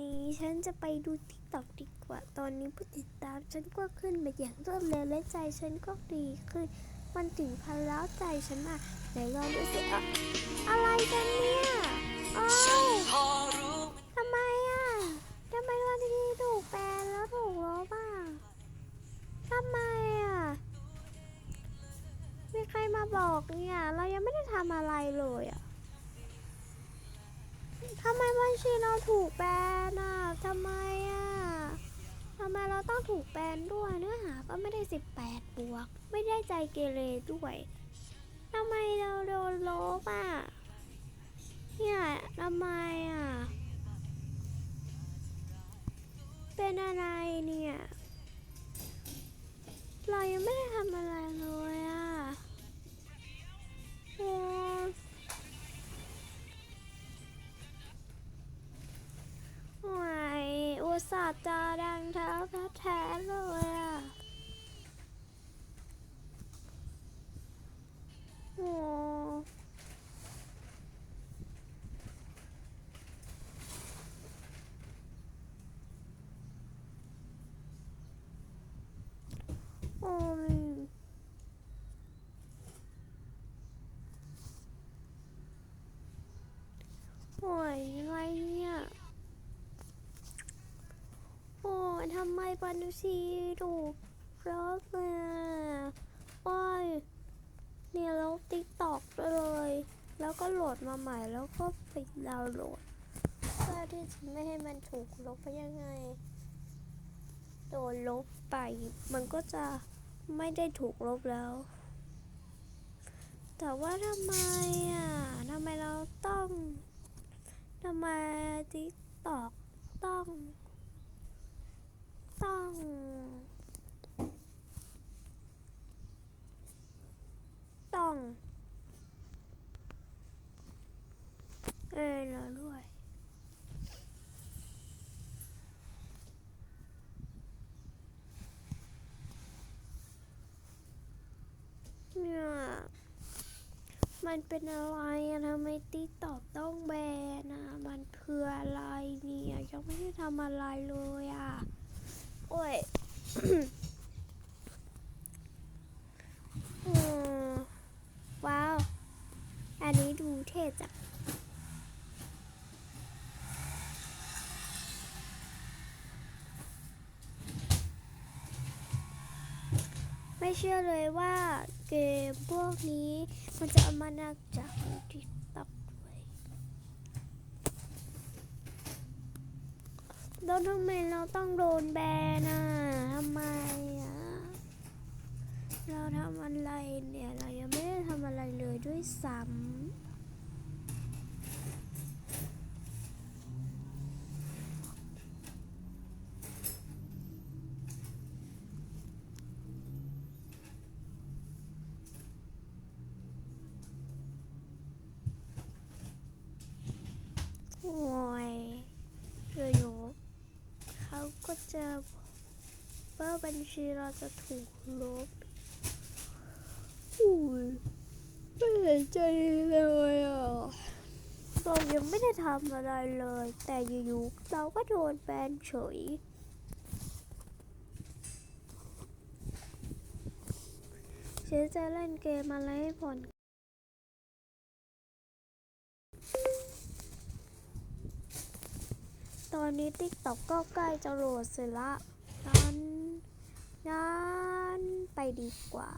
นี้ฉันจะไปดูทิกตอกดีกว่า ตอนนี้ผู้ติดตามฉันก็ขึ้นมาอย่างรวดเร็วและใจฉันก็ดีขึ้น มันถึงพันแล้วใจฉันอะไหนลองดูสิอะอะไรกันเนี่ยอ้ทำไมอะทำไมวันที่ถูกแบนแล้วถูกลบอะทำไมอะมีใครมาบอกเนี่ย เรายังไม่ได้ทำอะไรเลยอะ ทำไมบัญชีเราถูกแบนอะทำไมอะทำไมเราต้องถูกแบนด้วยเนื้อหาก็ไม่ได้ 18 บวก ไม่ได้ใจเกเรด้วยทำไมเราโดนลบอะเนี่ยทำไมอะ เป็นอะไรเนี่ย เรายังไม่ได้ทำอะไรเลย อุตส่าห์จะดังเท้าแท้เลยอะโอ้โอ้ยโอ้ยอะไรเนี่ย โอ้ย ทำไมบัญชีถูกลบเลยอะโอ้ยเนี่ยลบติ๊กตอกไปเลย แล้วก็โหลดมาใหม่แล้วก็ไปดาวน์โหลด เพื่อที่จะไม่ให้มันถูกลบไปยังไง โดนลบไป มันก็จะไม่ได้ถูกลบแล้ว แต่ว่าทำไมอะทำไมเราต้องทำไมติ๊กตอกต้อง ต้อง ต้อง เออเราด้วยเนี่ยมันเป็นอะไรอะทำไมติ๊กตอกต้องแบนอะมันเพื่ออะไรเนี่ย ยังไม่ได้ทำอะไรเลยอะ โอ้ยว้าว อันนี้ดูเท่จังไม่เชื่อเลยว่าเกมพวกนี้มันจะเอามานักจากต็อกด้วย แล้วทำไมเราต้องโดนแบนอะทำไมอะ เราทำอะไรเนี่ย เรายังไม่ได้ทำอะไรเลยด้วยซ้ำโอ้ยอยู่ๆเขาก็ จะบอกว่าบัญชีเราจะถูกลบอุ้ยไม่เห็นใจเลยอะเรายังไม่ได้ทำอะไรเลย แต่อยู่ๆเราก็โดนแบนเฉยฉันจะเล่นเกมอะไรให้ผ่อน อนนี้ติ๊กต็อกก็ใกล้จะโหลดเสร็จละงั้นงั้นไปดีกว่า